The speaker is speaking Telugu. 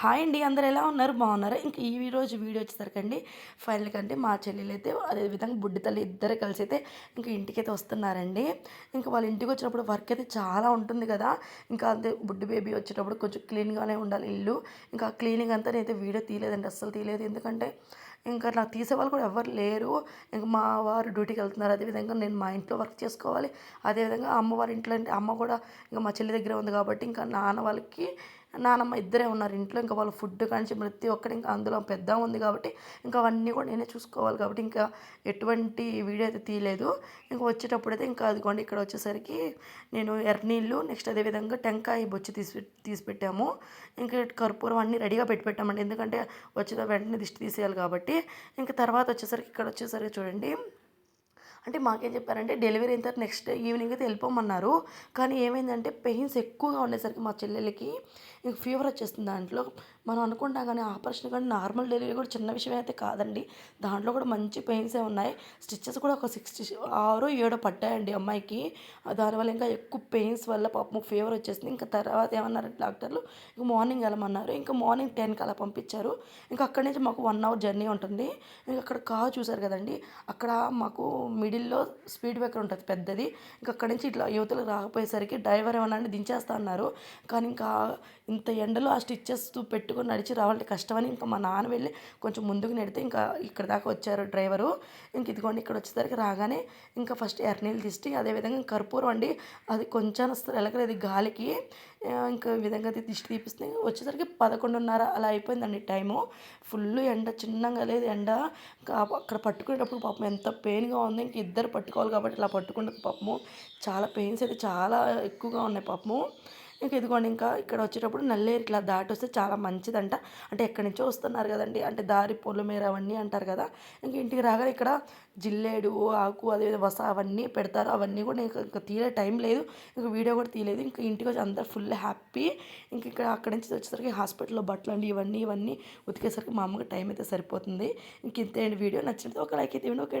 హాయ్ అండి అందరు ఎలా ఉన్నారు? బాగున్నారా? ఇంక ఈ రోజు వీడియో వచ్చేసరికండి ఫైనల్ కంటే మా చెల్లెలు అయితే అదేవిధంగా బుడ్డి తల్లి ఇద్దరు కలిసి అయితే ఇంకా ఇంటికైతే వస్తున్నారండి. ఇంకా వాళ్ళ ఇంటికి వచ్చినప్పుడు వర్క్ అయితే చాలా ఉంటుంది కదా. ఇంకా అంతే బుడ్డి బేబీ వచ్చేటప్పుడు కొంచెం క్లీన్గానే ఉండాలి ఇల్లు. ఇంకా క్లీనింగ్ అంతా నేనైతే వీడియో తీయలేదండి అస్సలు తీయలేదు. ఎందుకంటే ఇంకా నాకు తీసే వాళ్ళు కూడా ఎవరు లేరు. ఇంకా మా వారు డ్యూటీకి వెళ్తున్నారు. అదేవిధంగా నేను మా ఇంట్లో వర్క్ చేసుకోవాలి. అదేవిధంగా అమ్మవారి ఇంట్లో అంటే అమ్మ కూడా ఇంకా మా చెల్లి దగ్గర ఉంది కాబట్టి ఇంకా నాన్న వాళ్ళకి నానమ్మ ఇద్దరే ఉన్నారు. ఇంట్లో ఇంకా వాళ్ళు ఫుడ్ కానీ ప్రతి ఒక్కటి ఇంకా అందులో పెద్ద ఉంది కాబట్టి ఇంకా అవన్నీ కూడా నేనే చూసుకోవాలి కాబట్టి ఇంకా ఎటువంటి వీడియో అయితే తీయలేదు. ఇంకా వచ్చేటప్పుడు అయితే ఇంకా అదిగోండి ఇక్కడ వచ్చేసరికి నేను ఎర్నీళ్ళు నెక్స్ట్ అదేవిధంగా టెంకాయ బొచ్చి తీసి తీసి పెట్టాము. ఇంకా కర్పూరం అన్నీ రెడీగా పెట్టి పెట్టామండి. ఎందుకంటే వచ్చిన వెంటనే దిష్టి తీసేయాలి కాబట్టి. ఇంకా తర్వాత వచ్చేసరికి ఇక్కడ వచ్చేసరికి చూడండి. అంటే మాకేం చెప్పారంటే డెలివరీ అయిన తర్వాత నెక్స్ట్ ఈవినింగ్ అయితే వెళ్ళిపోమన్నారు. కానీ ఏమైందంటే పెయిన్స్ ఎక్కువగా ఉండేసరికి మా చెల్లెలకి ఇంకా ఫీవర్ వచ్చేస్తుంది దాంట్లో. మనం అనుకుంటాం కానీ ఆపరేషన్ కానీ నార్మల్ డెలివరీ కూడా చిన్న విషయం అయితే కాదండి. దాంట్లో కూడా మంచి పెయిన్సే ఉన్నాయి. స్టిచ్చెస్ కూడా ఒక సిక్స్టీ ఆరు ఏడో పట్టాయండి అమ్మాయికి. దానివల్ల ఇంకా ఎక్కువ పెయిన్స్ వల్ల పాపం ఫీవర్ వచ్చేసింది. ఇంకా తర్వాత ఏమన్నారు డాక్టర్లు ఇంకా మార్నింగ్ వెళ్ళమన్నారు. ఇంకా మార్నింగ్ టెన్కి అలా పంపించారు. ఇంకా అక్కడి నుంచి మాకు వన్ అవర్ జర్నీ ఉంటుంది. ఇంకా అక్కడ కార్ చూసారు కదండి. అక్కడ మాకు మీ మిడిల్లో స్పీడ్ బ్రేకర్ ఉంటుంది పెద్దది. ఇంకా అక్కడి నుంచి ఇట్లా యువతలకు రాకపోయేసరికి డ్రైవర్ ఏమన్నా దించేస్తా అన్నారు. కానీ ఇంకా ఇంత ఎండలో ఆ స్టిచ్చెస్ పెట్టుకొని నడిచి రావాలంటే కష్టమని ఇంకా మా నాన్న వెళ్ళి కొంచెం ముందుకు నెడితే ఇంకా ఇక్కడ దాకా వచ్చారు డ్రైవరు. ఇంక ఇదిగోండి ఇక్కడ వచ్చేసరికి రాగానే ఇంకా ఫస్ట్ ఎర్నీళ్ళు దిష్టి అదేవిధంగా కర్పూరం అండి. అది కొంచెం ఎలకలేదు గాలికి. ఇంకా విధంగా విధంగా దిష్టి తీపిస్తే వచ్చేసరికి పదకొండున్నర అలా అయిపోయిందండి టైము. ఫుల్ ఎండ చిన్నగా లేదు ఎండ. అక్కడ పట్టుకునేటప్పుడు పాపం ఎంత పెయిన్గా ఉంది. ఇంక ఇద్దరు పట్టుకోవాలి కాబట్టి ఇలా పట్టుకుంటుంది పాపము. చాలా పెయిన్స్ అయితే చాలా ఎక్కువగా ఉన్నాయి పాపము. ఇంకా ఇదిగోండి ఇంకా ఇక్కడ వచ్చేటప్పుడు నల్లేరు ఇట్లా దాటి వస్తే చాలా మంచిదంట. అంటే ఎక్కడి నుంచో వస్తున్నారు కదండి. అంటే దారి పొలమేర అవన్నీ అంటారు కదా. ఇంక ఇంటికి రాగానే ఇక్కడ జిల్లేడు ఆకు అదే వస అవన్నీ పెడతారు. అవన్నీ కూడా ఇంకా ఇంకా తీరే టైం లేదు. ఇంకా వీడియో కూడా తీయలేదు. ఇంకా ఇంటికి వచ్చి అందరు ఫుల్ హ్యాపీ ఇంక ఇక్కడ అక్కడి నుంచి వచ్చేసరికి హాస్పిటల్లో బట్టలు అండి ఇవన్నీ ఇవన్నీ ఉతికేసరికి మా అమ్మకి టైం అయితే సరిపోతుంది. ఇంక ఇంతే వీడియో. నచ్చినట్టు ఒక లైక్ అయితే ఇవ్వండి. ఓకే